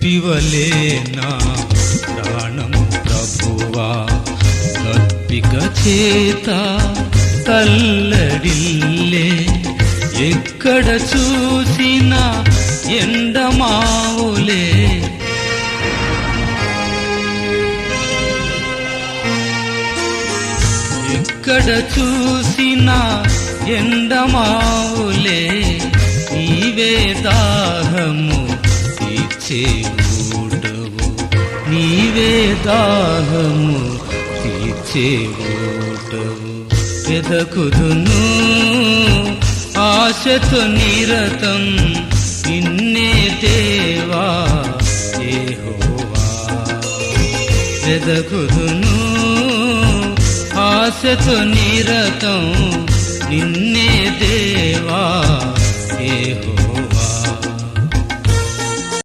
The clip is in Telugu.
ఊపిరివలే ప్రాణం ప్రభువా. దప్పిక చేత తల్లడిల్లే. ఎక్కడ చూసినా ఎండమావులే. ఎక్కడ చూసినా ఎండమావులే. నీవే దాహము తీర్చే నీవే దాహము తీర్చే ఎదకుదును ఆశతో నిరతం నిన్నే దేవా యెహోవా. వెదకుదును ఆశతో నిరతం నిన్నే దేవా